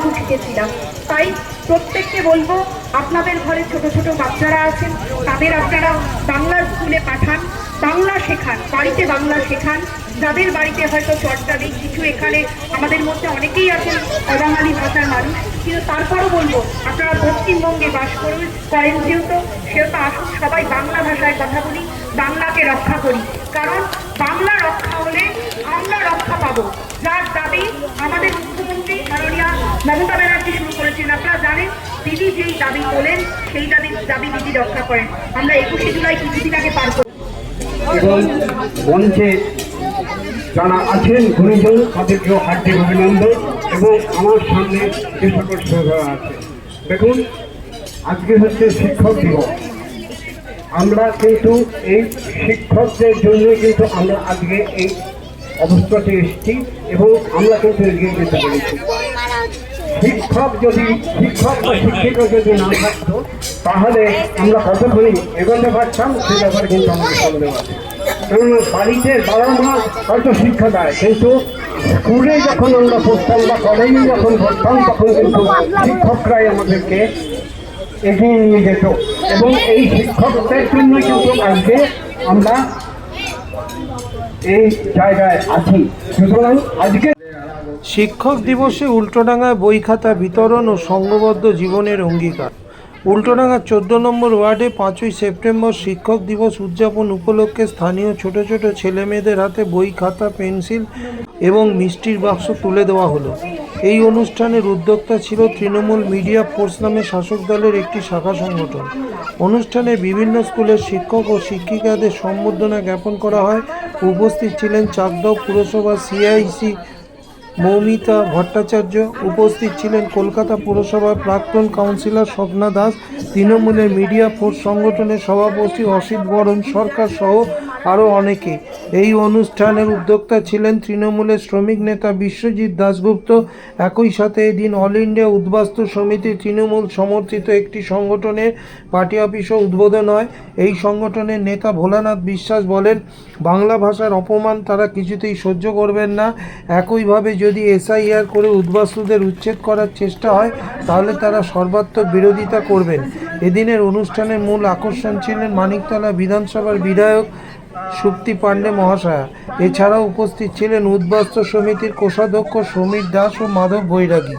কত শিখেছিলাম তাই প্রত্যেককে বলব, আপনাদের ঘরে ছোট ছোট বাচ্চারা আছেন, তাদের আপনারা বাংলা স্কুলে পাঠান, বাংলা শেখান, বাড়িতে বাংলা শেখান। যাদের বাড়িতে হয়তো চর্চা নেই, কিছু এখানে আমাদের মধ্যে অনেকেই আছেন অবাঙালি ভাষার মানুষ। কিন্তু তারপরও বলব, আপনারা পশ্চিমবঙ্গে বাস করুন করেন যেহেতু, সেহেতু আসুন, সবাই বাংলা ভাষায় কথা বলি, বাংলাকে রক্ষা করি। কারণ বাংলা রক্ষা হলে আমরা রক্ষা পাবো। যার দাবি আমাদের মমতা ব্যানার্জি শুরু করেছেন। আপনারা জানেন, দিদি যেই দাবি তোলেন, সেই দাবি দাবি দিদি রক্ষা করেন। আমরা একুশে জুলাই কিছুদিন আগে পার করি? এবং মঞ্চে যারা আছেন গুরুজন তাদেরকেও হার্দিক অভিনন্দন এবং আমার সামনে যে সকল শ্রোতা আছে। দেখুন, আজকে হচ্ছে শিক্ষক দিবস। আমরা কিন্তু এই শিক্ষকদের জন্য কিন্তু আমরা আজকে এই অবস্থাতে এসেছি এবং আমরা কিন্তু এগিয়ে যেতে পেরেছি। শিক্ষক যদি শিক্ষক বা শিক্ষিকা যদি না থাকতো, তাহলে আমরা কতক্ষণই এগোতে পারতাম, সে ব্যাপারে কিন্তু আমাদের সামনে আছে। বাড়িতে বাবা মা হয়তো শিক্ষা দেয়, কিন্তু স্কুলে যখন আমরা পড়তাম বা কলেজে যখন পড়তাম, তখন কিন্তু শিক্ষকরাই আমাদেরকে এগিয়ে নিয়ে যেত। এবং এই শিক্ষকদের জন্য কিন্তু আজকে আমরা এই জায়গায় আছি। সুতরাং আজকে শিক্ষক দিবসে উল্টোডাঙ্গায় বই খাতা বিতরণ ও সংঘবদ্ধ জীবনের অঙ্গীকার। উল্টোডাঙ্গার চোদ্দ নম্বর ওয়ার্ডে পাঁচই সেপ্টেম্বর শিক্ষক দিবস উদযাপন উপলক্ষে স্থানীয় ছোট ছোট ছেলে মেয়েদের হাতে বই, খাতা, পেন্সিল এবং মিষ্টির বাক্স তুলে দেওয়া হলো। এই অনুষ্ঠানের উদ্যোক্তা ছিল তৃণমূল মিডিয়া ফোর্স নামে শাসক দলের একটি শাখা সংগঠন। অনুষ্ঠানে বিভিন্ন স্কুলের শিক্ষক ও শিক্ষিকাদের সম্বর্ধনা জ্ঞাপন করা হয়। উপস্থিত ছিলেন চাকদাও পুরসভা সিআইসি মৌমিতা ভট্টাচার্য উপস্থিত ছিলেন কলকাতা পুরসভার প্রাক্তন কাউন্সিলর স্বপ্না দাস, তৃণমূলের মিডিয়া ফোর্স সংগঠনের সভাপতি অসিত বরণ সরকার সহ আরও অনেকে। এই অনুষ্ঠানের উদ্যোক্তা ছিলেন তৃণমূলের শ্রমিক নেতা বিশ্বজিৎ দাশগুপ্ত। একই সাথে এদিন অল ইন্ডিয়া উদ্বাস্তু সমিতি তৃণমূল সমর্থিত একটি সংগঠনের পার্টি অফিসও উদ্বোধন হয়। এই সংগঠনের নেতা ভোলানাথ বিশ্বাস বলেন, বাংলা ভাষার অপমান তারা কিছুতেই সহ্য করবেন না। একইভাবে যদি এসআইআর করে উদ্বাস্তুদের উচ্ছেদ করার চেষ্টা হয়, তাহলে তারা সর্বাত্মক বিরোধিতা করবেন। এদিনের অনুষ্ঠানের মূল আকর্ষণ ছিলেন মানিকতলা বিধানসভার বিধায়ক সুপ্তি পাণ্ডে মহাশয়া। এছাড়াও উপস্থিত ছিলেন উদ্বাস্তু সমিতির কোষাধ্যক্ষ সমীর দাস ও মাধব বৈরাগী।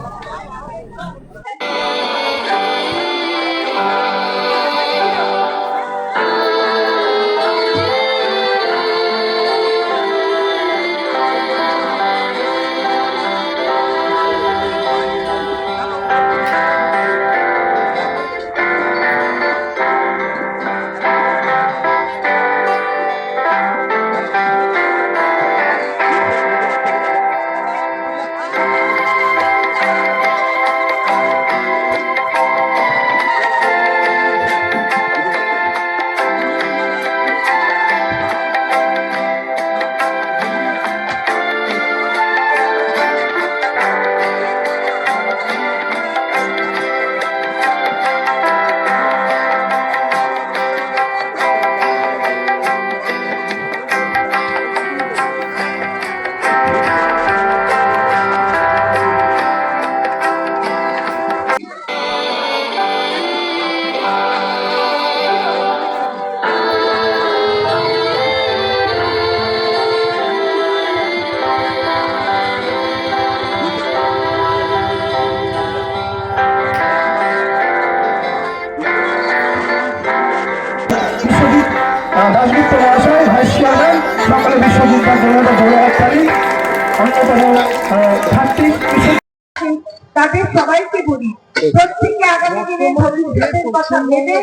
তাদের সবাইকে বলি, প্রত্যেকে আগামী দিনে ভবিষ্যতের কথা ভেবে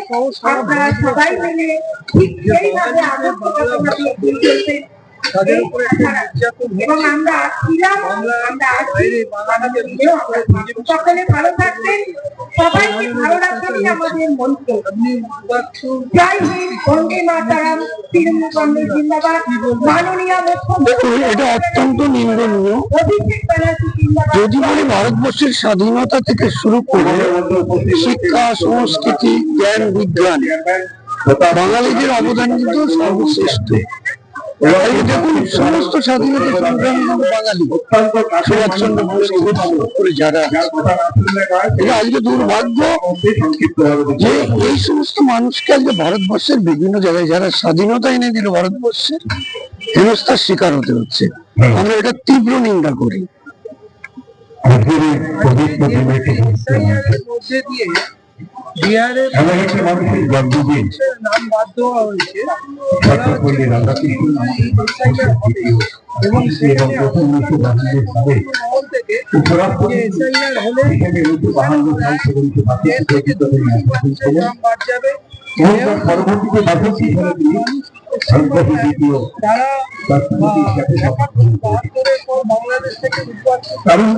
আপনারা সবাই মিলে ঠিক সেইভাবে আগত কথা আমরা থাকব। সকলে ভালো থাকবেন। সবাইকে ভালো রাখবেনই আমাদের মন্ত্র। জয় হিন্দ বন্দে মাতারাম তৃণমূল কংগ্রেস জিন্দাবাদ মাননীয় মুখ্যমন্ত্রী। এটা অত্যন্ত নিন্দনীয়। অভিষেক ব্যানার্জি জিন্দাবাদ। যদি বলি ভারতবর্ষের স্বাধীনতা থেকে শুরু করে শিক্ষা সংস্কৃতি জ্ঞান বিজ্ঞান বাঙালিদের অবদান কিন্তু সর্বশ্রেষ্ঠ। দেখুন সমস্ত স্বাধীনতা সংগ্রামী বাঙালি করে যারা এটা আজকে দুর্ভাগ্য। যে এই সমস্ত মানুষকে আজকে ভারতবর্ষের বিভিন্ন জায়গায় যারা স্বাধীনতা এনে দিল ভারতবর্ষের হেনস্থার শিকার হতে হচ্ছে আমরা এটা তীব্র নিন্দা করি আজকের এই বিহারে নাম বাদ দেওয়া হয়েছে। এবং থেকে কারণ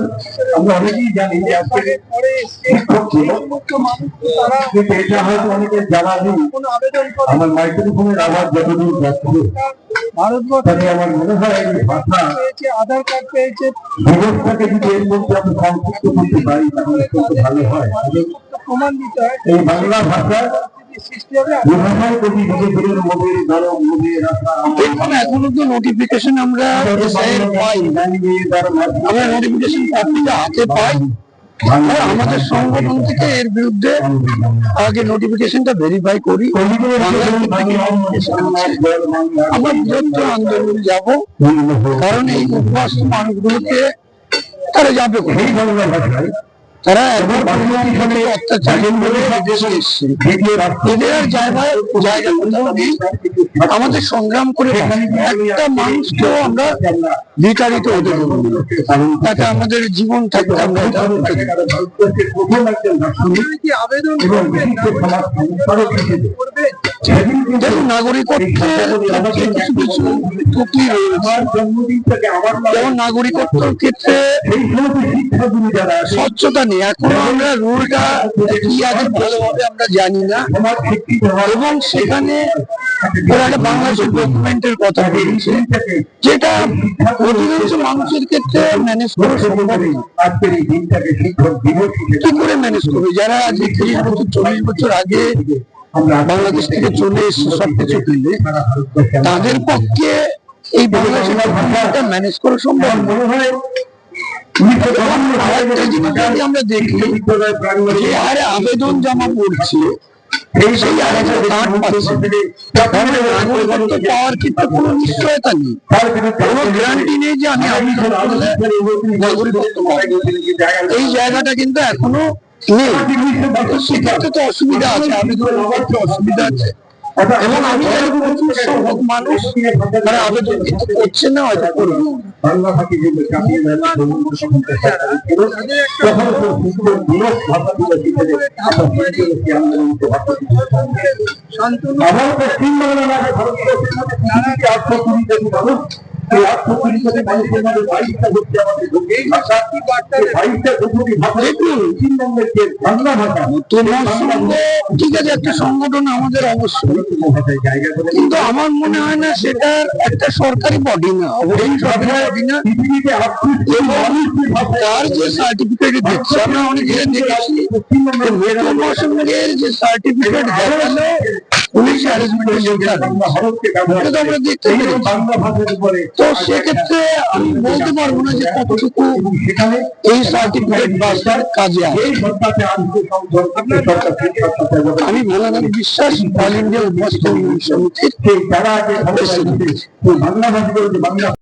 আমরা অনেকেই জানি যে আজকে শিক্ষক ছিল। সমস্ত মানুষ তারা কিন্তু এটা হয়তো অনেকের জানা নেই। কোনো আবেদন করে আমার মাইক্রোফোনের আওয়াজ যতদূর যাচ্ছে ভারতবর্ষ আমার মনে হয় এই ভাষা আধার কার্ড পেয়েছে। যদি এর মধ্যে আমরা সংযুক্ত করতে পারি তাহলে ভালো হয়। প্রমাণ দিতে হয়। এই বাংলা ভাষা এখনও তো নোটিফিকেশন আমরা পাই। আমরা নোটিফিকেশন কপিটা হাতে পাই। আমাদের সংগঠন থেকে এর বিরুদ্ধে আগে নোটিফিকেশনটা ভেরিফাই করি। আমরা বৃহত্তর আন্দোলন যাব। কারণ এই উপবাস্ত মানুষগুলোকে তারা যাবে তারা বলে এসছে। এদের জায়গা কোথাও নেই আমাদের সংগ্রাম করে একটা মানুষকেও আমরা বিতাড়িত হতে দেবো তাতে আমাদের জীবন থাকতে আমরা দেখুন নাগরিকত্বে ক্ষেত্রে কিছু কিছু ত্রুটি যেমন নাগরিকত্বের স্বচ্ছতা এখনও আমরা রুলটা কি আছে ভালোভাবে আমরা জানি না। এবং সেখানে একটা বাংলাদেশের ডকুমেন্টের কথা বলছে যেটা অধিকাংশ মানুষের ক্ষেত্রে ম্যানেজ করা সম্ভব না। আজকের এই দিনটাকে শিক্ষক দিবস হিসেবে কি করে ম্যানেজ করবে? যারা আজ তিরিশ বছর চল্লিশ বছর আগে বাংলাদেশ থেকে চলে এসছে সবকিছু তাদের পক্ষে এই বাংলাদেশের ম্যানেজ করা সম্ভব মনে হয় আবেদন আমি আবেদন জায়গাটা কিন্তু এখনও সেক্ষেত্রে তো অসুবিধা আছে আবেদন অসুবিধা আছে এবং আমি মানুষ আবেদন কিন্তু করছে না, হয়তো করবে। বাংলা ভাষী যে জাতীয় আমার পশ্চিমবাংলা রাজ্যে ঠিক আছে একটা সংগঠন আমাদের অবশ্যই। ভাষায় জায়গা করে কিন্তু আমার মনে হয় না সেটার একটা সরকারি বডি না অবশ্যই সরকারি বডি না। তার যে সার্টিফিকেট দিচ্ছে আমরা অনেক দেখেছি যে সার্টিফিকেট দেখালে পুলিশ হচ্ছে। এটা তো আমরা দেখতে পেরেছি বাংলা ভাষার উপরে তো সেক্ষেত্রে আমি বলতে পারব না যে কতটুকু সেখানে এই সার্টিফিকেট বাসার কাজে আসে এই সত্তাতে আন্তঃসংযোগ সরকার সেই সত্তাতে আমি ভোলানাথ বিশ্বাস অল ইন্ডিয়া উপস্থিত সমিতির